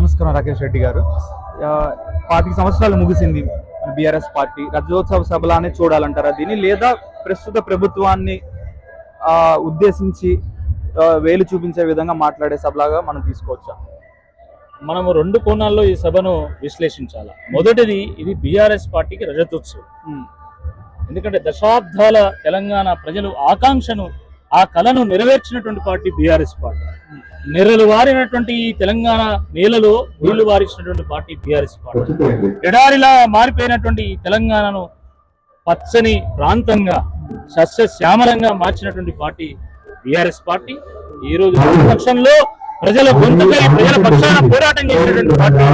నమస్కారం రాకేష్ రెడ్డి గారు. పాతిక సంవత్సరాలు ముగిసింది. బీఆర్ఎస్ పార్టీ రజతోత్సవ సభలానే చూడాలంటారా దీన్ని? లేదా ప్రస్తుత ప్రభుత్వాన్ని ఆ, ఉద్దేశించి వేలు చూపించే విధంగా మాట్లాడే సభలాగా మనం తీసుకోవచ్చా? మనము రెండు కోణాల్లో ఈ సభను విశ్లేషించాలి? మొదటిది ఇది బీఆర్ఎస్ పార్టీకి రజతోత్సవం. ఎందుకంటే దశాబ్దాల తెలంగాణ ప్రజలు ఆకాంక్షను ఆ కళను నెరవేర్చినటువంటి పార్టీ బీఆర్ఎస్ పార్టీ. నెరలు వారినటువంటి తెలంగాణ నేలలో నీళ్ళు వారించినటువంటి పార్టీ బీఆర్ఎస్ పార్టీ. ఎడారిలా మారిపోయినటువంటి తెలంగాణను పచ్చని ప్రాంతంగా సస్యశ్యామలంగా మార్చినటువంటి పార్టీ బీఆర్ఎస్ పార్టీ. ఈ రోజు పక్షంలో ప్రజల గొంతుకై ప్రజల పక్షాన పోరాటం చేసినటువంటి పార్టీ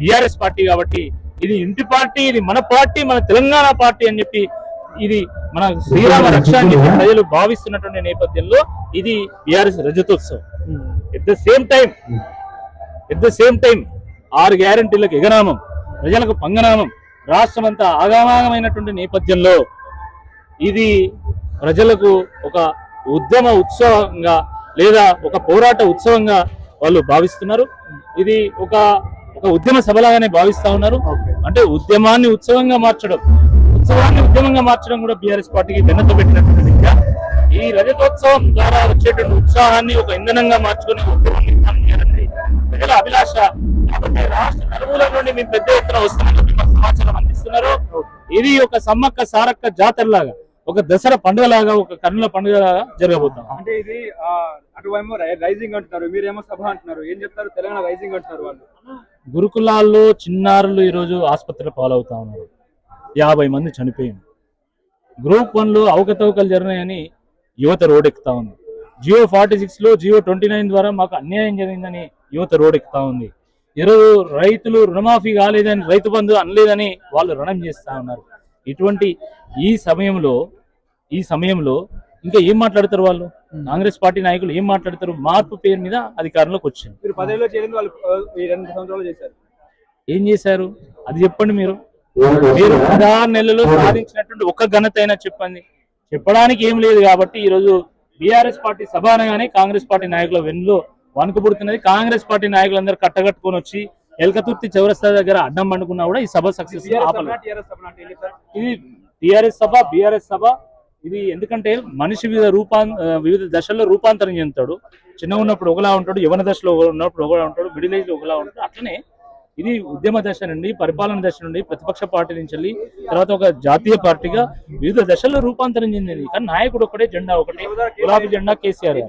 బీఆర్ఎస్ పార్టీ కాబట్టి ఇది ఇంటి పార్టీ ఇది మన పార్టీ మన తెలంగాణ పార్టీ అని చెప్పి ఇది మన శ్రీరామ రక్ష అని చెప్పి ప్రజలు భావిస్తున్నటువంటి నేపథ్యంలో ఇది BRS రజతోత్సవం. At the same time at the same time ఆరు గ్యారంటీలకు ఎగనామం ప్రజలకు పంగనామం రాష్ట్రం అంతా ఆగమాగమైనటువంటి నేపథ్యంలో ఇది ప్రజలకు ఒక ఉద్యమ ఉత్సవంగా లేదా ఒక పోరాట ఉత్సవంగా వాళ్ళు భావిస్తున్నారు. ఇది ఒక ఒక ఉద్యమ సభలాగానే భావిస్తా ఉన్నారు. అంటే ఉద్యమాన్ని ఉత్సవంగా మార్చడం ఉత్సవాన్ని ఉద్యమంగా మార్చడం కూడా బీఆర్ఎస్ పార్టీకి వెన్నతో పెట్టినటువంటి విద్య. ఈ రజతోత్సవం ద్వారా వచ్చేటువంటి ఉత్సాహాన్ని ఒక ఇంధనంగా మార్చుకుని ఉద్యమాన్ని ప్రజల అభిలాష కాబట్టి రాష్ట్ర నలుమూల నుండి మేము పెద్ద ఎత్తున మాకు సమాచారం అందిస్తున్నారు. ఇది ఒక సమ్మక్క సారక్క జాతరలాగా ఒక దసరా పండుగలాగా ఒక కన్నుల పండుగలాగా జరగబోతాం అంటే ఇది అటువేమో రై- రైజింగ్ అంటున్నారు మీరేమో సభ అంటున్నారు ఏం చెప్తారు? తెలంగాణ రైజింగ్ అంటున్నారు వాళ్ళు. గురుకులాల్లో చిన్నారులు ఈరోజు ఆసుపత్రిలో పాలవుతా ఉన్నారు. యాభై మంది చనిపోయింది గ్రూప్ వన్లో అవకతవకలు జరిగినాయని యువత రోడ్డెక్కుతా ఉంది. జియో ఫార్టీ సిక్స్లో జియో ట్వంటీ నైన్ ద్వారా మాకు అన్యాయం జరిగిందని యువత రోడ్డెక్కుతా ఉంది. ఈరోజు రైతులు రుణమాఫీ కాలేదని రైతు బంధు అనలేదని వాళ్ళు రుణం చేస్తా ఉన్నారు. ఇటువంటి ఈ సమయంలో ఈ సమయంలో ఇంకా ఏం మాట్లాడతారు వాళ్ళు? కాంగ్రెస్ పార్టీ నాయకులు ఏం మాట్లాడతారు? మార్పు పేరు మీద అధికారంలోకి వచ్చింది ఏం చేశారు? అది చెప్పండి మీరు. మీరు పదహారు నెలల్లో సాధించినటువంటి ఒక్క ఘనత అయినా చెప్పండి. చెప్పడానికి ఏం లేదు కాబట్టి ఈ రోజు బీఆర్ఎస్ పార్టీ సభ అనగానే కాంగ్రెస్ పార్టీ నాయకుల వెన్నులో వణుకు పుడుతున్నది కాంగ్రెస్ పార్టీ నాయకులందరూ కట్టగట్టుకొని వచ్చి ఎల్కతుర్తి చౌరస్తా దగ్గర అడ్డం పండుకున్నా కూడా ఈ సభ సక్సెస్ ఇది టిఆర్ఎస్ సభ బీఆర్ఎస్ సభ ఇది ఎందుకంటే మనిషి వివిధ రూపాన్ ఆ, వివిధ దశల్లో రూపాంతరం చెందుతాడు. చిన్న ఉన్నప్పుడు ఒకలా ఉంటాడు యవన దశలో ఉన్నప్పుడు ఒకలా ఉంటాడు మిడిల్ ఏజ్లో ఒకలా ఉంటాడు. అట్లనే ఇది ఉద్యమ దశ నుండి పరిపాలన దశ నుండి ప్రతిపక్ష పార్టీ నుంచి వెళ్ళి తర్వాత ఒక జాతీయ పార్టీగా వివిధ దశల్లో రూపాంతరం చెందింది కానీ నాయకుడు ఒకటే జెండా ఒకటే. గులాబీ జెండా కేసీఆర్